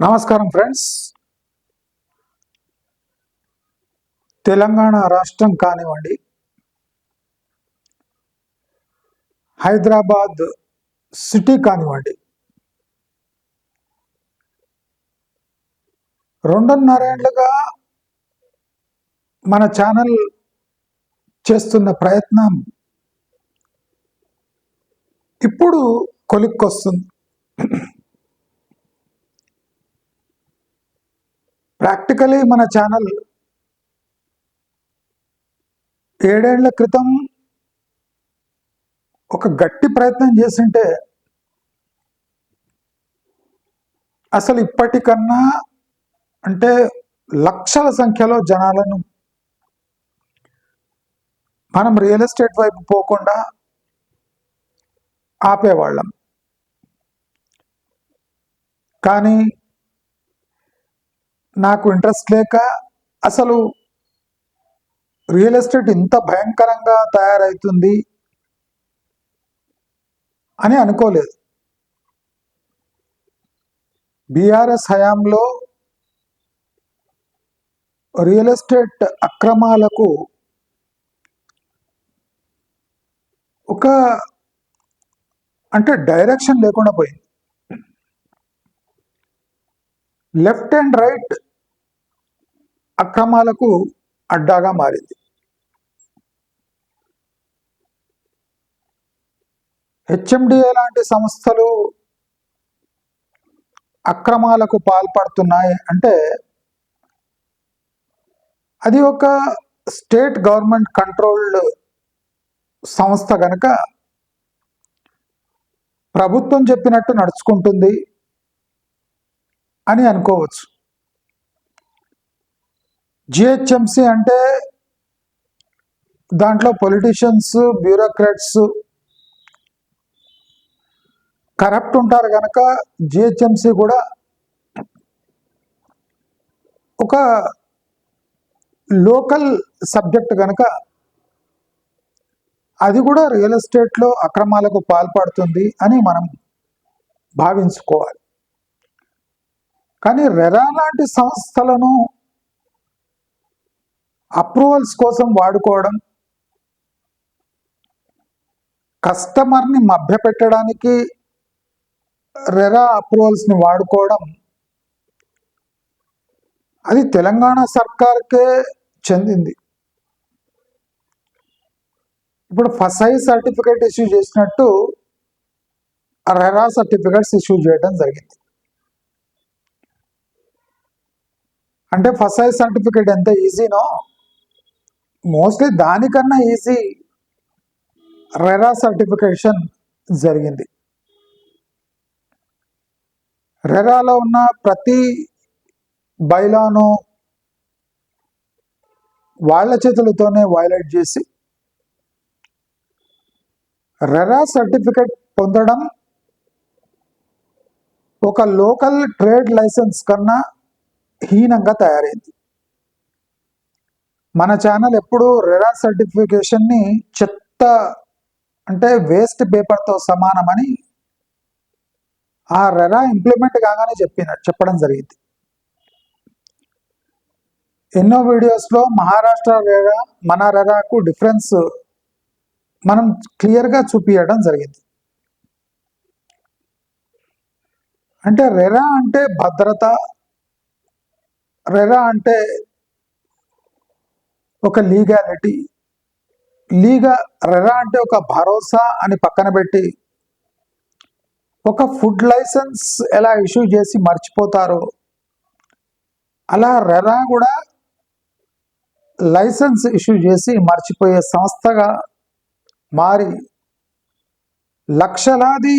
నమస్కారం ఫ్రెండ్స్. తెలంగాణ రాష్ట్రం కానివ్వండి. హైదరాబాద్ సిటీ కానివ్వండి. రెండున్నరేళ్ళుగా మన ఛానల్ చేస్తున్న ప్రయత్నం ఇప్పుడు కొలిక్కొస్తుంది. ప్రాక్టికలీ మన ఛానల్ ఏడేళ్ళ క్రితం ఒక గట్టి ప్రయత్నం చేసింటే అసలు ఇప్పటికన్నా అంటే లక్షల సంఖ్యలో జనాలను మనం రియల్ ఎస్టేట్ వైపు పోకుండా ఆపేవాళ్ళం. కానీ నాకు ఇంట్రెస్ట్ లేక అసలు రియల్ ఎస్టేట్ ఇంత భయంకరంగా తయారవుతుంది అని అనుకోలేదు. బీఆర్ఎస్ హయాంలో రియల్ ఎస్టేట్ అక్రమాలకు ఒక అంటే డైరెక్షన్ లేకుండా పోయింది. లెఫ్ట్ అండ్ రైట్ అక్రమాలకు అడ్డాగా మారింది. హెచ్ఎండిఏ లాంటి సంస్థలు అక్రమాలకు పాల్పడుతున్నాయి అంటే అది ఒక స్టేట్ గవర్నమెంట్ కంట్రోల్డ్ సంస్థ కనుక ప్రభుత్వం చెప్పినట్టు నడుచుకుంటుంది. అని అనుకోవచ్చు. జిహెచ్ఎంసి అంటే దాంట్లో పొలిటీషియన్స్ బ్యూరోక్రాట్స్ కరప్ట్ ఉంటారు కనుక జిహెచ్ఎంసి కూడా ఒక లోకల్ సబ్జెక్ట్ కనుక అది కూడా రియల్ ఎస్టేట్లో అక్రమాలకు పాల్పడుతుంది అని మనం భావించుకోవాలి. కానీ రెరా లాంటి సంస్థలను అప్రూవల్స్ కోసం వాడుకోవడం కస్టమర్ని మభ్యపెట్టడానికి రెరా అప్రూవల్స్ని వాడుకోవడం అది తెలంగాణ సర్కార్కే చెందింది. ఇప్పుడు ఫసై సర్టిఫికేట్ ఇష్యూ చేసినట్టు రెరా సర్టిఫికేట్స్ ఇష్యూ చేయడం జరిగింది. అంటే ఫస్ట్ సైజ్ సర్టిఫికేట్ ఎంత ఈజీనో మోస్ట్లీ దానికన్నా ఈజీ రెరా సర్టిఫికేషన్ జరిగింది. రెరాలో ఉన్న ప్రతి బైలాను వాళ్ళ చేతులతోనే వైలేట్ చేసి రెరా సర్టిఫికెట్ పొందడం ఒక లోకల్ ట్రేడ్ లైసెన్స్ కన్నా హీనంగా తయారైంది. మన ఛానల్ ఎప్పుడు రెరా సర్టిఫికేషన్ని చెత్త అంటే వేస్ట్ పేపర్తో సమానమని ఆ రెరా ఇంప్లిమెంట్ కాగానే చెప్పిన చెప్పడం జరిగింది. ఎన్నో వీడియోస్లో మహారాష్ట్ర రెరా మన రెరాకు డిఫరెన్స్ మనం క్లియర్గా చూపించడం జరిగింది. అంటే రెరా అంటే భద్రత రెరా అంటే ఒక లీగాలిటీ. లీగా రెరా అంటే ఒక భరోసా అని పక్కన పెట్టి ఒక ఫుడ్ లైసెన్స్ ఎలా ఇష్యూ చేసి మర్చిపోతారో అలా రెరా కూడా లైసెన్స్ ఇష్యూ చేసి మర్చిపోయే సంస్థగా మారి లక్షలాది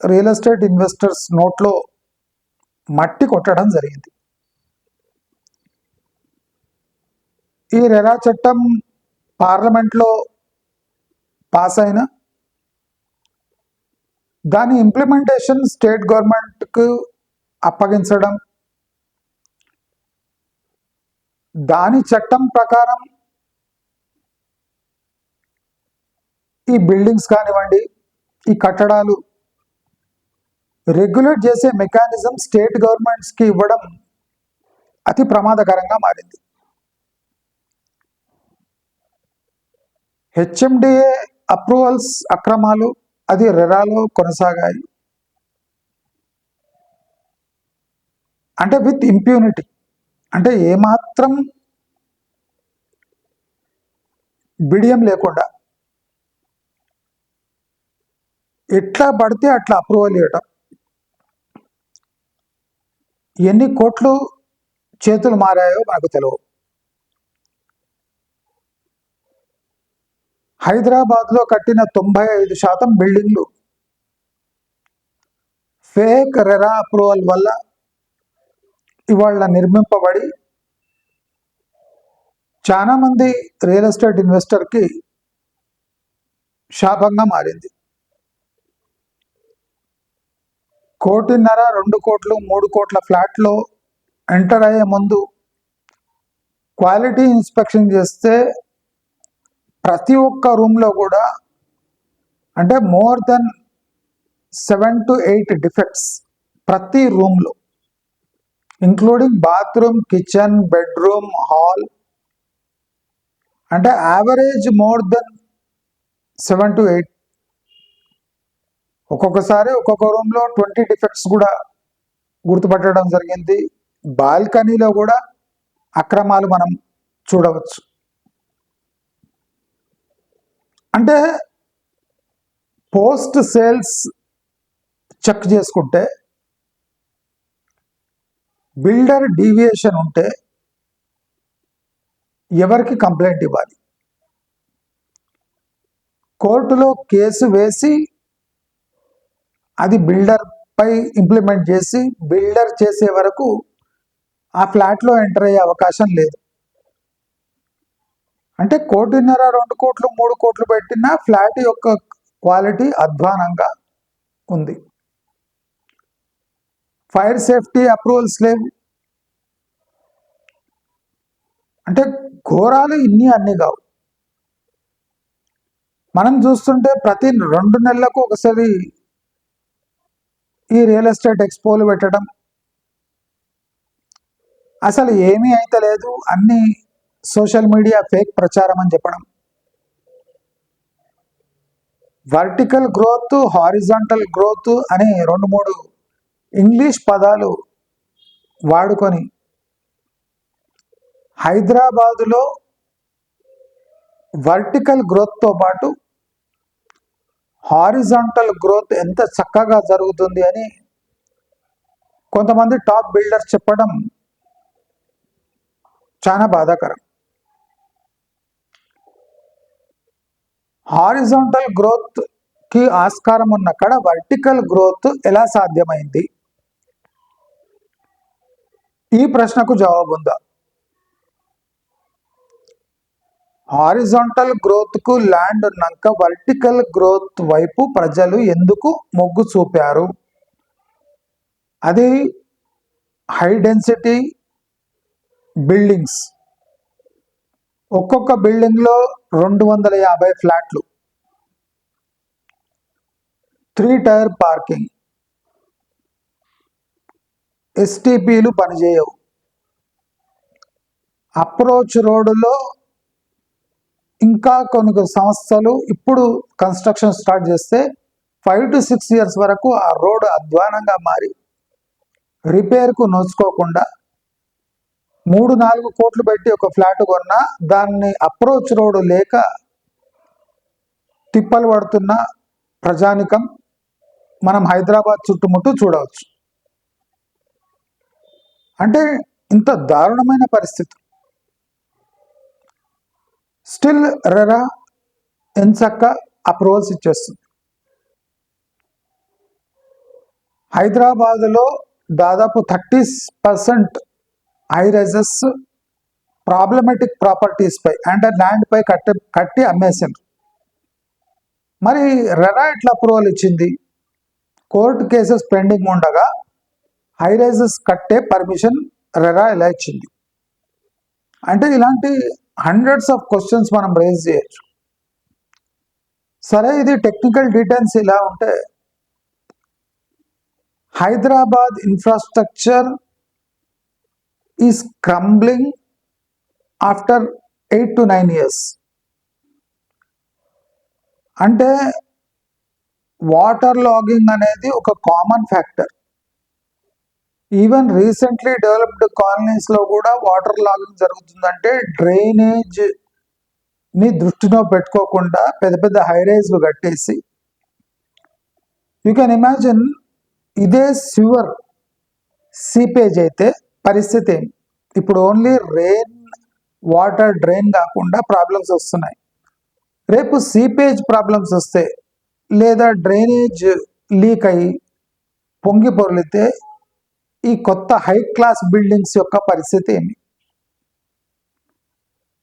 రియల్ ఎస్టేట్ ఇన్వెస్టర్స్ నోట్లో మట్టి కొట్టడం జరిగింది. ఈ రెరా చట్టం పార్లమెంట్లో పాస్ అయిన దాని ఇంప్లిమెంటేషన్ స్టేట్ గవర్నమెంట్కు అప్పగించడం దాని చట్టం ప్రకారం ఈ బిల్డింగ్స్ కానివ్వండి ఈ కట్టడాలు రెగ్యులేట్ చేసే మెకానిజం స్టేట్ గవర్నమెంట్స్కి ఇవ్వడం అతి ప్రమాదకరంగా మారింది. హెచ్ఎండిఏ అప్రూవల్స్ అక్రమాలు అది రెరాలో కొనసాగాయి. అంటే విత్ ఇంప్యూనిటీ. అంటే ఏమాత్రం బిడియం లేకుండా ఎట్లా పడితే అట్లా అప్రూవల్ ఇవ్వటం. ఎన్ని కోట్లు చేతులు మారాయో మనకు తెలియదు హైదరాబాద్లో కట్టిన తొంభై ఐదు శాతం బిల్డింగ్లు. ఫేక్ రెరా అప్రూవల్ వల్ల ఇవాళ నిర్మింపబడి చాలామంది రియల్ ఎస్టేట్ ఇన్వెస్టర్కి శాపంగా మారింది. కోటిన్నర రెండు కోట్లు మూడు కోట్ల ఫ్లాట్లో ఎంటర్ అయ్యే ముందు క్వాలిటీ ఇన్స్పెక్షన్ చేస్తే ప్రతి ఒక్క రూమ్లో కూడా అంటే more than seven to eight defects ప్రతి రూమ్లో including bathroom kitchen bedroom hall అంటే average more than seven to eight ఒక్కొక్కసారి ఒక్కొక్క రూమ్లో ట్వంటీ డిఫెక్ట్స్ కూడా గుర్తుపట్టడం జరిగింది. బాల్కనీలో కూడా అక్రమాలు మనం చూడవచ్చు. అంటే పోస్ట్ సేల్స్ చెక్ చేసుకుంటే బిల్డర్ డీవియేషన్ ఉంటే ఎవరికి కంప్లైంట్ ఇవ్వాలి? కోర్టులో కేసు వేసి అది బిల్డర్ పై ఇంప్లిమెంట్ చేసి బిల్డర్ చేసే వరకు ఆ ఫ్లాట్లో ఎంటర్ అయ్యే అవకాశం లేదు. అంటే కోటిన్నర రెండు కోట్లు మూడు కోట్లు పెట్టిన ఫ్లాట్ యొక్క క్వాలిటీ అధ్వానంగా ఉంది. ఫైర్ సేఫ్టీ అప్రూవల్స్ లేవు. అంటే ఘోరాలు ఇన్ని అన్ని కావు. మనం చూస్తుంటే ప్రతి రెండు నెలలకు ఒకసారి ఈ రియల్ ఎస్టేట్ ఎక్స్పోలు పెట్టడం అసలు ఏమీ అయితే లేదు. అన్నీ సోషల్ మీడియా ఫేక్ ప్రచారం అని చెప్పడం. వర్టికల్ గ్రోత్ హారిజాంటల్ గ్రోత్ అని రెండు మూడు ఇంగ్లీష్ పదాలు వాడుకొని హైదరాబాదులో వర్టికల్ గ్రోత్తో పాటు హారిజాంటల్ గ్రోత్ ఎంత చక్కగా జరుగుతుంది అని కొంతమంది టాప్ బిల్డర్స్ చెప్పడం చాలా బాధాకరం. హారిజాంటల్ గ్రోత్కి ఆస్కారం ఉన్నక్కడ వర్టికల్ గ్రోత్ ఎలా సాధ్యమైంది? ఈ ప్రశ్నకు జవాబు ఉందా? హారిజాంటల్ గ్రోత్కు ల్యాండ్ ఉన్నాక వర్టికల్ గ్రోత్ వైపు ప్రజలు ఎందుకు మొగ్గు చూపారు? అది హై డెన్సిటీ బిల్డింగ్స్ ఒక్కొక్క బిల్డింగ్లో రెండు వందల యాభై ఫ్లాట్లు. Three tier parking. ఎస్టీపీలు పనిచేయవు. అప్రోచ్ రోడ్డులో ఇంకా కొన్ని సంస్థలు ఇప్పుడు కన్స్ట్రక్షన్ స్టార్ట్ చేస్తే ఫైవ్ టు సిక్స్ ఇయర్స్ వరకు ఆ రోడ్ అధ్వానంగా మారి రిపేర్కు నోచుకోకుండా మూడు నాలుగు కోట్లు పెట్టి ఒక ఫ్లాట్ కొన్నా దాన్ని అప్రోచ్ రోడ్ లేక తిప్పలు పడుతున్న ప్రజానికం మనం హైదరాబాద్ చుట్టుముట్టు చూడవచ్చు. అంటే ఇంత దారుణమైన పరిస్థితి. స్టిల్ రెరా ఎంచక్క అప్రూవల్స్ ఇచ్చేస్తుంది. హైదరాబాదులో దాదాపు thirty percent high rises problematic ప్రాపర్టీస్పై అంటే ల్యాండ్పై కట్టి కట్టి అమ్మేసిండ్రు. మరి రెరా ఎట్లా అప్రూవల్ ఇచ్చింది? కోర్టు కేసెస్ పెండింగ్ ఉండగా హై రైజెస్ కట్టే పర్మిషన్ రెరా ఎలా ఇచ్చింది? అంటే ఇలాంటి హండ్రెడ్స్ ఆఫ్ క్వశ్చన్స్ మనం రేజ్ చేయొచ్చు. సరే ఇది టెక్నికల్ డీటెయిల్స్ ఇలా ఉంటే Hyderabad infrastructure is crumbling after eight to nine years అంటే వాటర్ లాగింగ్ అనేది ఒక common factor even recently developed కాలనీస్లో కూడా వాటర్ లాగింగ్ జరుగుతుందంటే డ్రైనేజ్ని దృష్టిలో పెట్టుకోకుండా పెద్ద పెద్ద హైరైజ్లు కట్టేసి యూ కెన్ ఇమాజిన్ ఇదే సివర్ సీపేజ్ అయితే పరిస్థితి. ఏమి ఇప్పుడు ఓన్లీ రెయిన్ వాటర్ డ్రైన్ కాకుండా ప్రాబ్లమ్స్ వస్తున్నాయి. రేపు సీపేజ్ ప్రాబ్లమ్స్ వస్తే లేదా డ్రైనేజ్ లీక్ అయ్యి పొంగి పొరలితే ఈ కొత్త హై క్లాస్ బిల్డింగ్స్ యొక్క పరిస్థితి ఏమి?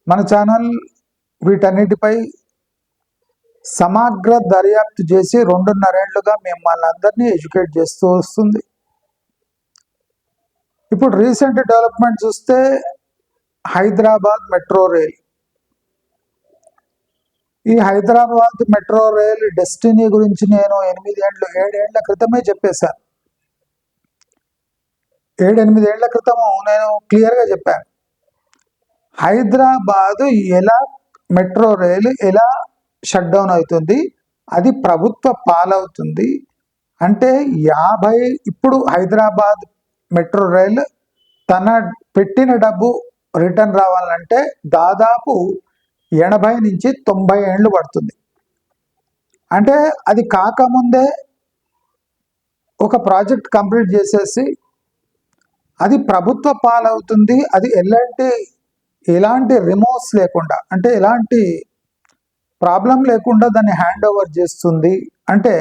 మన ఛానల్ వీటన్నిటిపై సమగ్ర దర్యాప్తు చేసి రెండున్నరేళ్ళుగా మిమ్మల్ని అందరినీ ఎడ్యుకేట్ చేస్తూ వస్తుంది. ఇప్పుడు రీసెంట్ డెవలప్మెంట్ చూస్తే హైదరాబాద్ మెట్రో రైల్. ఈ హైదరాబాద్ మెట్రో రైల్ డెస్టినీ గురించి నేను ఎనిమిది ఏళ్ళు ఏడేళ్ళ క్రితమే చెప్పేశాను. ఏడు ఎనిమిది ఏళ్ళ క్రితము నేను క్లియర్గా చెప్పాను. హైదరాబాదు ఎలా మెట్రో రైలు ఎలా షట్ డౌన్ అవుతుంది అది ప్రభుత్వ పాలవుతుంది అంటే యాభై ఇప్పుడు హైదరాబాద్ మెట్రో రైలు తన పెట్టిన డబ్బు రిటర్న్ రావాలంటే దాదాపు ఎనభై నుంచి తొంభై ఏళ్ళు పడుతుంది. అంటే అది కాకముందే ఒక ప్రాజెక్ట్ కంప్లీట్ చేసేసి అది ప్రభుత్వ పాలవుతుంది. అది ఎలాంటి ఎలాంటి రిమోవ్స్ లేకుండా అంటే ఎలాంటి ప్రాబ్లం లేకుండా దాన్ని హ్యాండ్ ఓవర్ చేస్తుంది. అంటే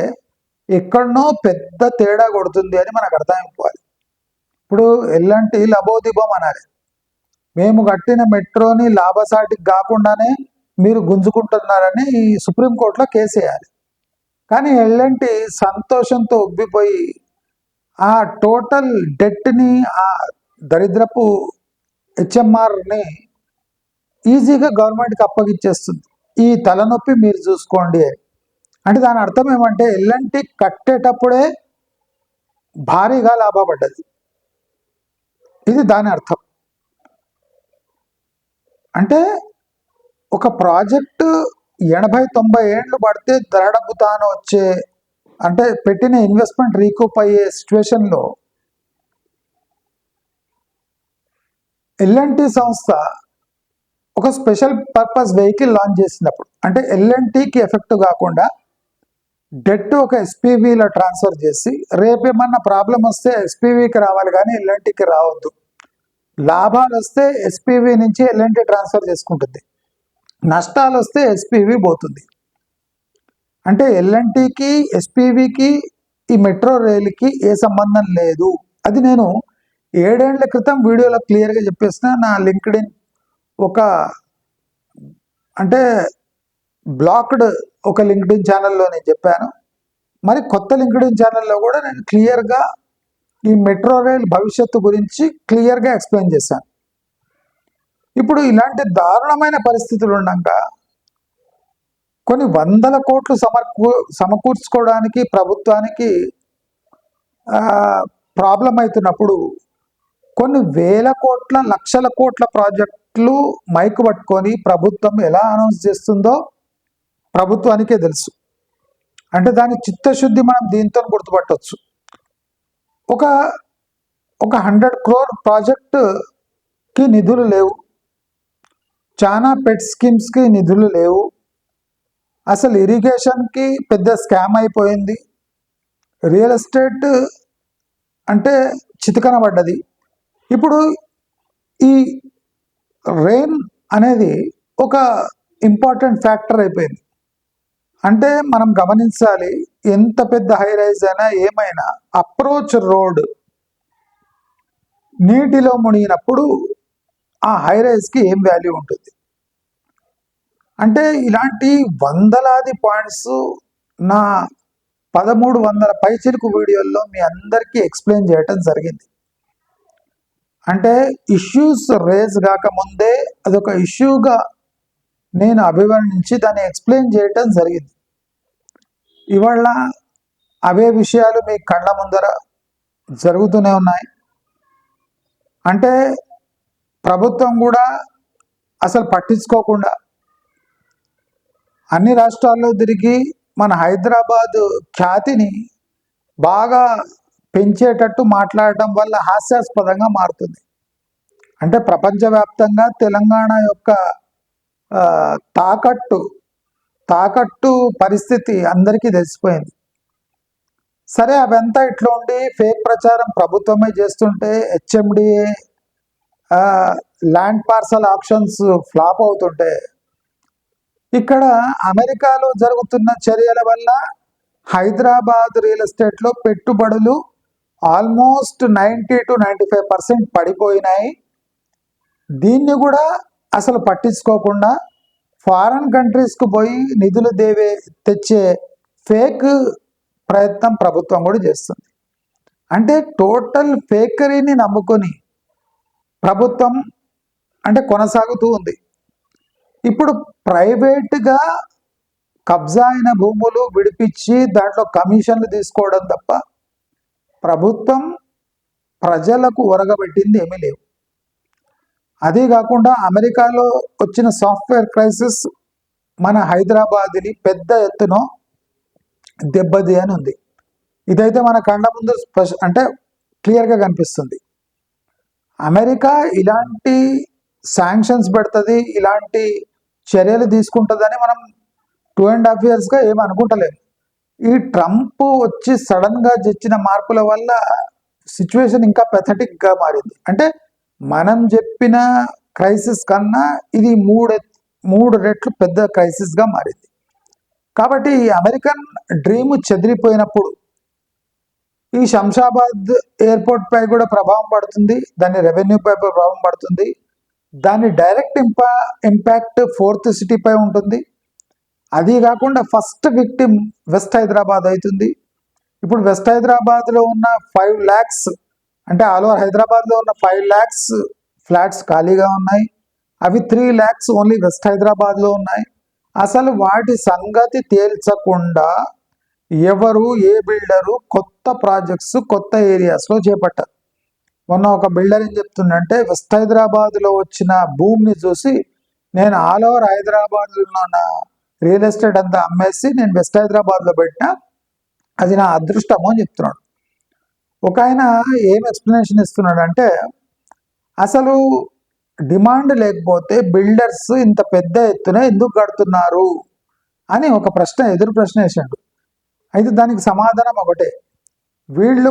ఎక్కడనో పెద్ద తేడా కొడుతుంది అని మనకు అర్థమైపోవాలి. ఇప్పుడు ఎలాంటి లబోదిబం అనాలి. మేము కట్టిన మెట్రోని లాభసాటికి కాకుండానే మీరు గుంజుకుంటున్నారని ఈ సుప్రీంకోర్టులో కేసు వేయాలి. కానీ ఎల్లంటి సంతోషంతో ఉబ్బిపోయి ఆ టోటల్ డెట్ని ఆ దరిద్రపు హెచ్ఎంఆర్ని ఈజీగా గవర్నమెంట్కి అప్పగిచ్చేస్తుంది ఈ తలనొప్పి మీరు చూసుకోండి అంటే దాని అర్థం ఏమంటే ఎల్లంటి కట్టేటప్పుడే భారీగా లాభపడ్డది. ఇది దాని అర్థం. అంటే ఒక ప్రాజెక్టు ఎనభై తొంభై ఏండ్లు పడితే ధరడబ్బు తాను వచ్చే అంటే పెట్టిన ఇన్వెస్ట్మెంట్ రీకూప్ అయ్యే సిచ్యువేషన్లో ఎల్ఎన్టీ సంస్థ ఒక స్పెషల్ పర్పస్ వెహికల్ లాంచ్ చేసినప్పుడు అంటే ఎల్ఎన్టీకి ఎఫెక్ట్ కాకుండా డెట్ ఒక ఎస్పీవీలో ట్రాన్స్ఫర్ చేసి రేపేమన్నా ప్రాబ్లం వస్తే ఎస్పీవీకి రావాలి కానీ ఎల్ఎన్టీకి రావద్దు. లాభాలు వస్తే ఎస్పీవీ నుంచి ఎల్ఎన్టీ ట్రాన్స్ఫర్ చేసుకుంటుంది. నష్టాలు వస్తే ఎస్పీవీ పోతుంది. అంటే ఎల్ఎన్టీకి ఎస్పీవీకి ఈ మెట్రో రైలుకి ఏ సంబంధం లేదు. అది నేను ఏడేళ్ళ క్రితం వీడియోలో క్లియర్గా చెప్పేసిన నా లింక్డ్ ఒక అంటే బ్లాక్డ్ ఒక లింక్డ్ ఛానల్లో నేను చెప్పాను. మరి కొత్త లింక్డ్ ఛానల్లో కూడా నేను క్లియర్గా ఈ మెట్రో రైల్ భవిష్యత్తు గురించి క్లియర్గా ఎక్స్ప్లెయిన్ చేశాను. ఇప్పుడు ఇలాంటి దారుణమైన పరిస్థితులు ఉండగా కొన్ని వందల కోట్లు సమకూ సమకూర్చుకోవడానికి ప్రభుత్వానికి ప్రాబ్లం అవుతున్నప్పుడు కొన్ని వేల కోట్ల లక్షల కోట్ల ప్రాజెక్టులు మైకు పట్టుకొని ప్రభుత్వం ఎలా అనౌన్స్ చేస్తుందో ప్రభుత్వానికే తెలుసు. అంటే దాని చిత్తశుద్ధి మనం దీంతో గుర్తుపట్టవచ్చు ఒక ఒక హండ్రెడ్ క్రోర్ ప్రాజెక్టుకి నిధులు లేవు. చాలా పెట్ స్కీమ్స్కి నిధులు లేవు. అసలు ఇరిగేషన్కి పెద్ద స్కామ్ అయిపోయింది. రియల్ ఎస్టేట్ అంటే చితకన పడ్డది ఇప్పుడు ఈ రెయిన్ అనేది ఒక ఇంపార్టెంట్ ఫ్యాక్టర్ అయిపోయింది. అంటే మనం గమనించాలి ఎంత పెద్ద హై రైజ్ అయినా ఏమైనా అప్రోచ్ రోడ్ నీటిలో మునిగినప్పుడు ఆ హై రైజ్కి ఏం వాల్యూ ఉంటుంది? అంటే ఇలాంటి వందలాది పాయింట్స్ నా పదమూడు వందల పైచిలుకు వీడియోల్లో మీ అందరికీ ఎక్స్ప్లెయిన్ చేయటం జరిగింది. అంటే ఇష్యూస్ రేజ్ కాకముందే అదొక ఇష్యూగా నేను అభివర్ణించి దాన్ని ఎక్స్ప్లెయిన్ చేయటం జరిగింది. ఇవాళ అవే విషయాలు మీ కళ్ళ ముందర జరుగుతూనే ఉన్నాయి. అంటే ప్రభుత్వం కూడా అసలు పట్టించుకోకుండా అన్ని రాష్ట్రాల్లో తిరిగి మన హైదరాబాద్ ఖ్యాతిని బాగా పెంచేటట్టు మాట్లాడటం వల్ల హాస్యాస్పదంగా మారుతుంది. అంటే ప్రపంచవ్యాప్తంగా తెలంగాణ యొక్క తాకట్టు తాకట్టు పరిస్థితి అందరికీ తెలిసిపోయింది. సరే అవంతా ఇట్లా ఉండి ఫేక్ ప్రచారం ప్రభుత్వమే చేస్తుంటే HMDA land parcel options flop అవుతుంటే ఇక్కడ అమెరికాలో జరుగుతున్న చర్యల వల్ల హైదరాబాద్ రియల్ ఎస్టేట్లో పెట్టుబడులు almost ninety to ninety five percent పడిపోయినాయి. దీన్ని కూడా అసలు పట్టించుకోకుండా ఫారెన్ కంట్రీస్కు పోయి నిధులు దేవే తెచ్చే ఫేక్ ప్రయత్నం ప్రభుత్వం కూడా చేస్తుంది. అంటే టోటల్ ఫేకరీని నమ్ముకొని ప్రభుత్వం అంటే కొనసాగుతూ ఉంది. ఇప్పుడు ప్రైవేట్గా కబ్జా అయిన భూములు విడిపించి దాంట్లో కమిషన్లు తీసుకోవడం తప్ప ప్రభుత్వం ప్రజలకు ఒరగబెట్టింది ఏమీ లేవు. అదే కాకుండా అమెరికాలో వచ్చిన సాఫ్ట్వేర్ క్రైసిస్ మన హైదరాబాద్ని పెద్ద ఎత్తున దెబ్బది అని ఉంది ఇదైతే మన కళ్ళ ముందు అంటే క్లియర్గా కనిపిస్తుంది. అమెరికా ఇలాంటి శాంక్షన్స్ పెడుతుంది ఇలాంటి చర్యలు తీసుకుంటుందని మనం టూ అండ్ హాఫ్ ఇయర్స్గా ఏం అనుకుంటలేము ఈ ట్రంప్ వచ్చి సడన్గా తెచ్చిన మార్పుల వల్ల సిచ్యువేషన్ ఇంకా పెథటిక్గా మారింది. అంటే మనం చెప్పిన క్రైసిస్ కన్నా ఇది మూడు మూడు రెట్లు పెద్ద క్రైసిస్గా మారింది. కాబట్టి అమెరికన్ డ్రీమ్ చెదిరిపోయినప్పుడు ఈ శంషాబాద్ ఎయిర్పోర్ట్ పై కూడా ప్రభావం పడుతుంది దాని రెవెన్యూ పై ప్రభావం పడుతుంది దాని డైరెక్ట్ ఇంపా ఇంపాక్ట్ ఫోర్త్ సిటీపై ఉంటుంది. అది కాకుండా ఫస్ట్ విక్టిమ్ వెస్ట్ హైదరాబాద్ అవుతుంది. ఇప్పుడు వెస్ట్ హైదరాబాద్లో ఉన్న ఫైవ్ ల్యాక్స్ అంటే ఆల్ ఓవర్ హైదరాబాద్లో ఉన్న ఫైవ్ ల్యాక్స్ ఫ్లాట్స్ ఖాళీగా ఉన్నాయి. అవి త్రీ ల్యాక్స్ ఓన్లీ వెస్ట్ హైదరాబాద్లో ఉన్నాయి. అసలు వాటి సంగతి తేల్చకుండా ఎవరు ఏ బిల్డరు కొత్త ప్రాజెక్ట్స్ కొత్త ఏరియాస్లో చేపట్టారు. మొన్న ఒక బిల్డర్ ఏం చెప్తుందంటే వెస్ట్ హైదరాబాద్లో వచ్చిన భూమిని చూసి నేను ఆల్ ఓవర్ హైదరాబాద్లో ఉన్న రియల్ ఎస్టేట్ అంతా అమ్మేసి నేను వెస్ట్ హైదరాబాద్లో పెట్టినా అది నా అదృష్టము అని చెప్తున్నాడు. ఒక ఆయన ఏం ఎక్స్ప్లెనేషన్ ఇస్తున్నాడు అంటే అసలు డిమాండ్ లేకపోతే బిల్డర్స్ ఇంత పెద్ద ఎత్తున ఎందుకు కడుతున్నారు? అని ఒక ప్రశ్న ఎదురు ప్రశ్న వేసాడు అయితే దానికి సమాధానం ఒకటే. వీళ్ళు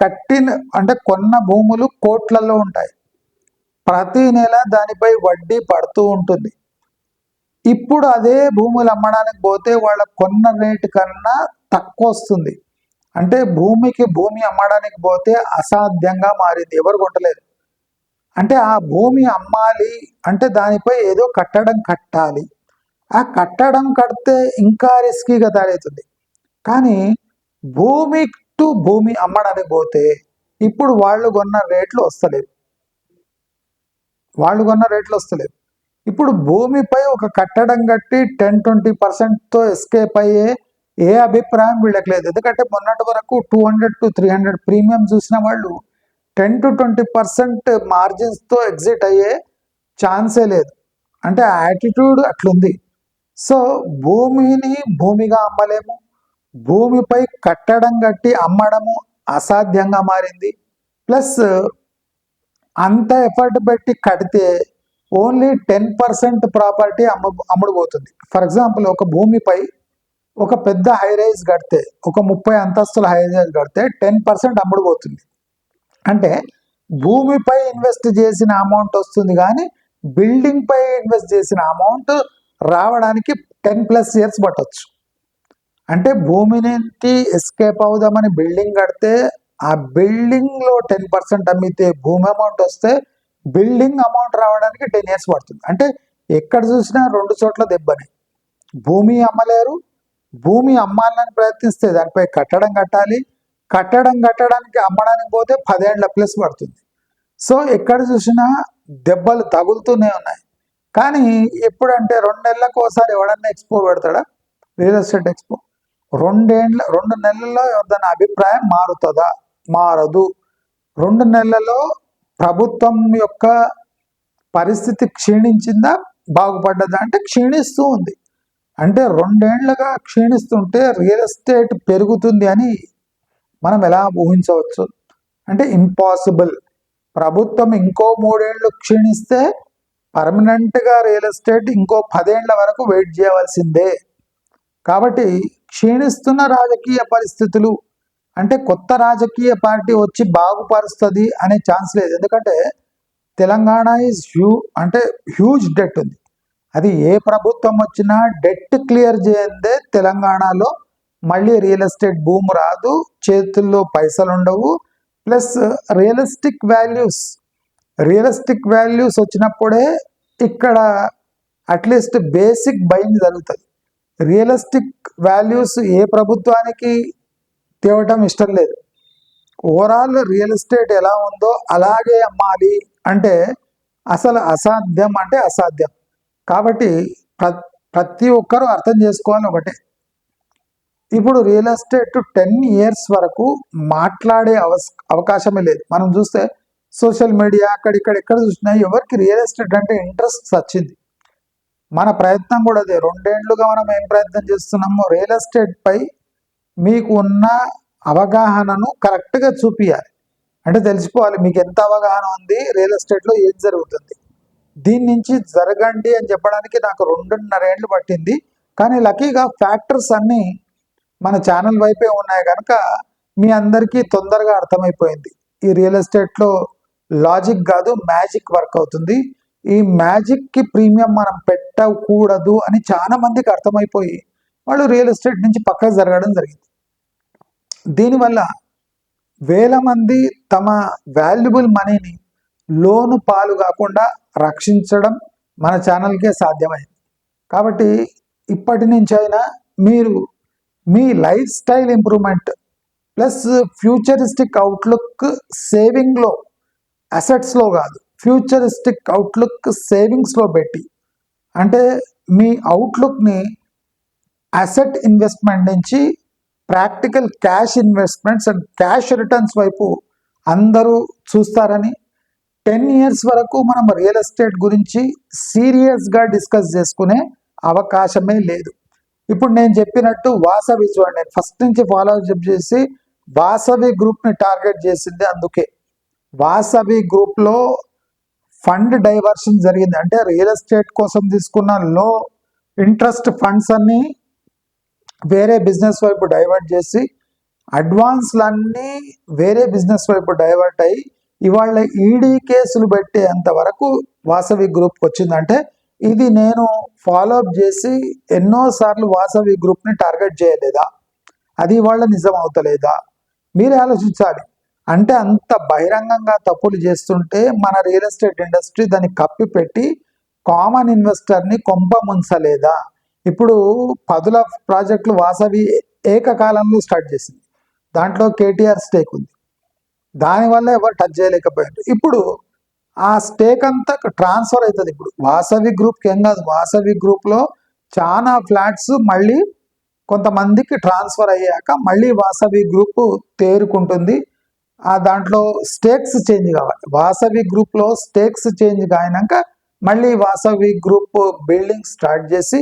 కట్టిన అంటే కొన్న భూములు కోట్లలో ఉంటాయి. ప్రతి నెల దానిపై వడ్డీ పడుతూ ఉంటుంది. ఇప్పుడు అదే భూములు అమ్మడానికి పోతే వాళ్ళ కొన్న రేటు కన్నా తక్కువ వస్తుంది. అంటే భూమికి భూమి అమ్మడానికి పోతే అసాధ్యంగా మారింది. ఎవరు కొట్టలేరు అంటే ఆ భూమి అమ్మాలి అంటే దానిపై ఏదో కట్టడం కట్టాలి. ఆ కట్టడం కడితే ఇంకా రిస్కీగా తయారవుతుంది. కానీ భూమి టు భూమి అమ్మడానికి పోతే ఇప్పుడు వాళ్ళు కొన్న రేట్లు వస్తలేవు. వాళ్ళు కొన్న రేట్లు వస్తలేవు. ఇప్పుడు భూమిపై ఒక కట్టడం కట్టి టెన్ ట్వంటీ పర్సెంట్తో ఎస్కేప్ అయ్యే ఏ అభిప్రాయం వీళ్ళకి లేదు ఎందుకంటే మొన్నటి వరకు two hundred to three hundred premium చూసిన వాళ్ళు టెన్ టు ట్వంటీ పర్సెంట్ మార్జిన్స్తో ఎగ్జిట్ అయ్యే ఛాన్సే లేదు. అంటే యాటిట్యూడ్ అట్లుంది. సో భూమిని భూమిగా అమ్మలేము. భూమిపై కట్టడం కట్టి అమ్మడము అసాధ్యంగా మారింది. ప్లస్ అంత ఎఫర్ట్ పెట్టి కడితే ఓన్లీ టెన్ పర్సెంట్ ప్రాపర్టీ అమ్ము అమ్ముడుపోతుంది. ఫర్ ఎగ్జాంపుల్ ఒక భూమిపై ఒక పెద్ద హై రైజ్ కడితే ఒక ముప్పై అంతస్తుల హై రైజ్ కడితే టెన్ పర్సెంట్ అమ్ముడుపోతుంది. అంటే భూమిపై ఇన్వెస్ట్ చేసిన అమౌంట్ వస్తుంది కానీ బిల్డింగ్ పై ఇన్వెస్ట్ చేసిన అమౌంట్ రావడానికి టెన్ ప్లస్ ఇయర్స్ పట్టవచ్చు అంటే భూమి నుంచి ఎస్కేప్ అవుదామని బిల్డింగ్ కడితే ఆ బిల్డింగ్లో టెన్ పర్సెంట్ అమ్మితే భూమి అమౌంట్ వస్తే బిల్డింగ్ అమౌంట్ రావడానికి టెన్ ఇయర్స్ పడుతుంది. అంటే ఎక్కడ చూసినా రెండు చోట్ల దెబ్బనే. భూమి అమ్మలేరు భూమి అమ్మాలని ప్రయత్నిస్తే దానిపై కట్టడం కట్టాలి. కట్టడం కట్టడానికి అమ్మడానికి పోతే పదేళ్ళ ప్లస్ పడుతుంది. సో ఎక్కడ చూసినా దెబ్బలు తగులుతూనే ఉన్నాయి. కానీ ఎప్పుడంటే రెండు నెలలకు ఒకసారి ఎవడన్నా ఎక్స్పో పెడతాడా? Real estate expo. రెండేండ్ల రెండు నెలల్లో ఎవరిదైనా అభిప్రాయం మారుతుందా? మారదు. రెండు నెలలలో ప్రభుత్వం యొక్క పరిస్థితి క్షీణించిందా? బాగుపడ్డదా? అంటే క్షీణిస్తూ ఉంది. అంటే రెండేళ్ళుగా క్షీణిస్తుంటే రియల్ ఎస్టేట్ పెరుగుతుంది అని మనం ఎలా ఊహించవచ్చు? అంటే ఇంపాసిబుల్. ప్రభుత్వం ఇంకో మూడేళ్ళు క్షీణిస్తే పర్మనెంట్గా రియల్ ఎస్టేట్ ఇంకో పదేళ్ళ వరకు వెయిట్ చేయవలసిందే. కాబట్టి క్షీణిస్తున్న రాజకీయ పరిస్థితులు అంటే కొత్త రాజకీయ పార్టీ వచ్చి బాగుపరుస్తుంది అనే ఛాన్స్ లేదు. ఎందుకంటే తెలంగాణ ఈజ్ హ్యూ అంటే హ్యూజ్ డెట్ ఉంది. అది ఏ ప్రభుత్వం వచ్చినా డెట్ క్లియర్ చేయందే తెలంగాణలో. మళ్ళీ రియల్ ఎస్టేట్ భూమి రాదు చేతుల్లో పైసలు ఉండవు. Plus realistic values realistic values వచ్చినప్పుడే ఇక్కడ అట్లీస్ట్ బేసిక్ బయింగ్ జరుగుతుంది. రియలిస్టిక్ వాల్యూస్ ఏ ప్రభుత్వానికి తేవటం ఇష్టం లేదు. ఓవరాల్ రియల్ ఎస్టేట్ ఎలా ఉందో అలాగే అమ్మాలి అంటే అసలు అసాధ్యం అంటే అసాధ్యం. కాబట్టి ప్ర ప్రతి ఒక్కరూ అర్థం చేసుకోవాలి ఒకటే. ఇప్పుడు రియల్ ఎస్టేట్ టెన్ ఇయర్స్ వరకు మాట్లాడే అవస్ అవకాశమే లేదు. మనం చూస్తే సోషల్ మీడియా అక్కడ ఇక్కడ ఎక్కడ చూసినా ఎవరికి రియల్ ఎస్టేట్ అంటే ఇంట్రెస్ట్ వచ్చింది. మన ప్రయత్నం కూడా అదే. రెండేండ్లుగా మనం ఏం ప్రయత్నం చేస్తున్నామో రియల్ ఎస్టేట్ పై మీకు ఉన్న అవగాహనను కరెక్ట్గా చూపించాలి అంటే తెలిసిపోవాలి మీకు ఎంత అవగాహన ఉంది రియల్ ఎస్టేట్లో ఏం జరుగుతుంది. దీని నుంచి జరగండి అని చెప్పడానికి నాకు రెండున్నర ఏళ్ళు పట్టింది. కానీ లక్కీగా ఫ్యాక్టర్స్ అన్నీ మన ఛానల్ వైపే ఉన్నాయి కనుక మీ అందరికీ తొందరగా అర్థమైపోయింది. ఈ రియల్ ఎస్టేట్లో లాజిక్ కాదు మ్యాజిక్ వర్క్ అవుతుంది. ఈ మ్యాజిక్కి ప్రీమియం మనం పెట్టకూడదు అని చాలా మందికి అర్థమైపోయి వాళ్ళు రియల్ ఎస్టేట్ నుంచి పక్కకు జరగడం జరిగింది. దీనివల్ల వేల మంది తమ వాల్యుబుల్ మనీని లోను పాలు కాకుండా రక్షించడం మన ఛానల్కే సాధ్యమైంది. కాబట్టి ఇప్పటి నుంచైనా అయినా మీరు మీ lifestyle improvement plus futuristic outlook సేవింగ్లో అసెట్స్లో కాదు ఫ్యూచరిస్టిక్ అవుట్లుక్ సేవింగ్స్లో పెట్టి అంటే మీ అవుట్లుక్ని అసెట్ ఇన్వెస్ట్మెంట్ నుంచి practical cash investments and cash returns వైపు అందరూ చూస్తారని టెన్ ఇయర్స్ వరకు మనం రియల్ ఎస్టేట్ గురించి సీరియస్గా డిస్కస్ చేసుకునే అవకాశమే లేదు. ఇప్పుడు నేను చెప్పినట్టు వాసవి చూడండి. నేను ఫస్ట్ నుంచి ఫాలో అప్ చేసి వాసవి గ్రూప్ని టార్గెట్ చేసింది అందుకే. వాసవి గ్రూప్లో ఫండ్ డైవర్షన్ జరిగింది. అంటే రియల్ ఎస్టేట్ కోసం తీసుకున్న లో ఇంట్రెస్ట్ ఫండ్స్ అన్నీ వేరే బిజినెస్ వైపు డైవర్ట్ చేసి అడ్వాన్స్లన్నీ వేరే బిజినెస్ వైపు డైవర్ట్ అయ్యి ఇవాళ ఈడీ కేసులు పెట్టేంత వరకు వాసవి గ్రూప్కి వచ్చిందంటే ఇది నేను ఫాలో అప్ చేసి ఎన్నోసార్లు వాసవి గ్రూప్ని టార్గెట్ చేయలేదా? అది ఇవాళ నిజం అవుతలేదా మీరే ఆలోచించాలి. అంటే అంత బహిరంగంగా తప్పులు చేస్తుంటే మన రియల్ ఎస్టేట్ ఇండస్ట్రీ దాన్ని కప్పిపెట్టి కామన్ ఇన్వెస్టర్ని కొంప ముంచలేదా? ఇప్పుడు పదుల ప్రాజెక్టులు వాసవి ఏకకాలంలో స్టార్ట్ చేసింది. దాంట్లో కేటీఆర్ స్టేక్ ఉంది. దానివల్ల ఎవరు టచ్ చేయలేకపోయారు. ఇప్పుడు ఆ స్టేక్ అంతా ట్రాన్స్ఫర్ అవుతుంది. ఇప్పుడు వాసవి గ్రూప్కి ఏం కాదు వాసవి గ్రూప్లో చాలా ఫ్లాట్స్ మళ్ళీ కొంతమందికి ట్రాన్స్ఫర్ అయ్యాక మళ్ళీ వాసవి గ్రూప్ తేరుకుంటుంది. ఆ దాంట్లో స్టేక్స్ చేంజ్ కావాలి. వాసవి గ్రూప్లో స్టేక్స్ చేంజ్ కాయినాక మళ్ళీ వాసవి గ్రూప్ బిల్డింగ్ స్టార్ట్ చేసి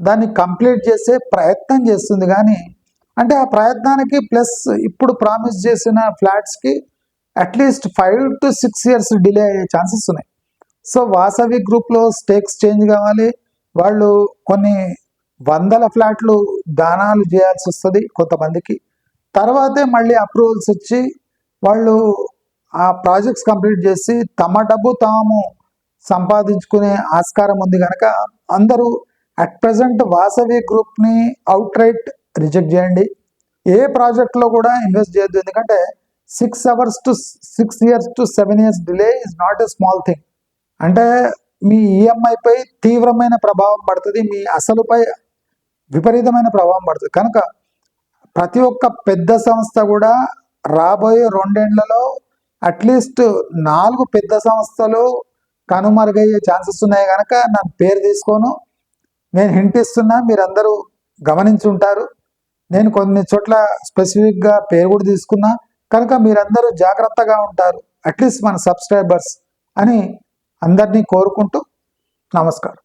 దాన్ని కంప్లీట్ చేసే ప్రయత్నం చేస్తుంది. కానీ అంటే ఆ ప్రయత్నానికి ప్లస్ ఇప్పుడు ప్రామిస్ చేసిన ఫ్లాట్స్కి at least five to six years delay అయ్యే ఛాన్సెస్ ఉన్నాయి. సో వాసవి గ్రూప్లో స్టేక్స్ చేంజ్ కావాలి. వాళ్ళు కొన్ని వందల ఫ్లాట్లు దానాలు చేయాల్సి వస్తుంది కొంతమందికి. తర్వాతే మళ్ళీ అప్రూవల్స్ వచ్చి వాళ్ళు ఆ ప్రాజెక్ట్స్ కంప్లీట్ చేసి తమ డబ్బు తాము సంపాదించుకునే ఆస్కారం ఉంది కనుక అందరూ అట్ ప్రజెంట్ వాసవి గ్రూప్ని అవుట్ రైట్ రిజెక్ట్ చేయండి. ఏ ప్రాజెక్ట్లో కూడా ఇన్వెస్ట్ చేయొద్దు. ఎందుకంటే six hours to six years to seven years delay is not a small thing. అంటే మీ ఈఎంఐపై తీవ్రమైన ప్రభావం పడుతుంది మీ అసలుపై విపరీతమైన ప్రభావం పడుతుంది. కనుక ప్రతి ఒక్క పెద్ద సంస్థ కూడా రాబోయే రెండేళ్ళలో అట్లీస్ట్ నాలుగు పెద్ద సంస్థలు కనుమరుగయ్యే ఛాన్సెస్ ఉన్నాయి. కనుక నా పేరు తీసుకోను నేను హింట్ ఇస్తున్నా మీరందరూ గమనించుంటారు. నేను కొన్ని చోట్ల స్పెసిఫిక్గా పేరు కూడా తీసుకున్నా. కనుక మీరందరూ జాగ్రత్తగా ఉంటారు. అట్లీస్ట్ మన సబ్స్క్రైబర్స్ అని అందరినీ కోరుకుంటూ నమస్కారం.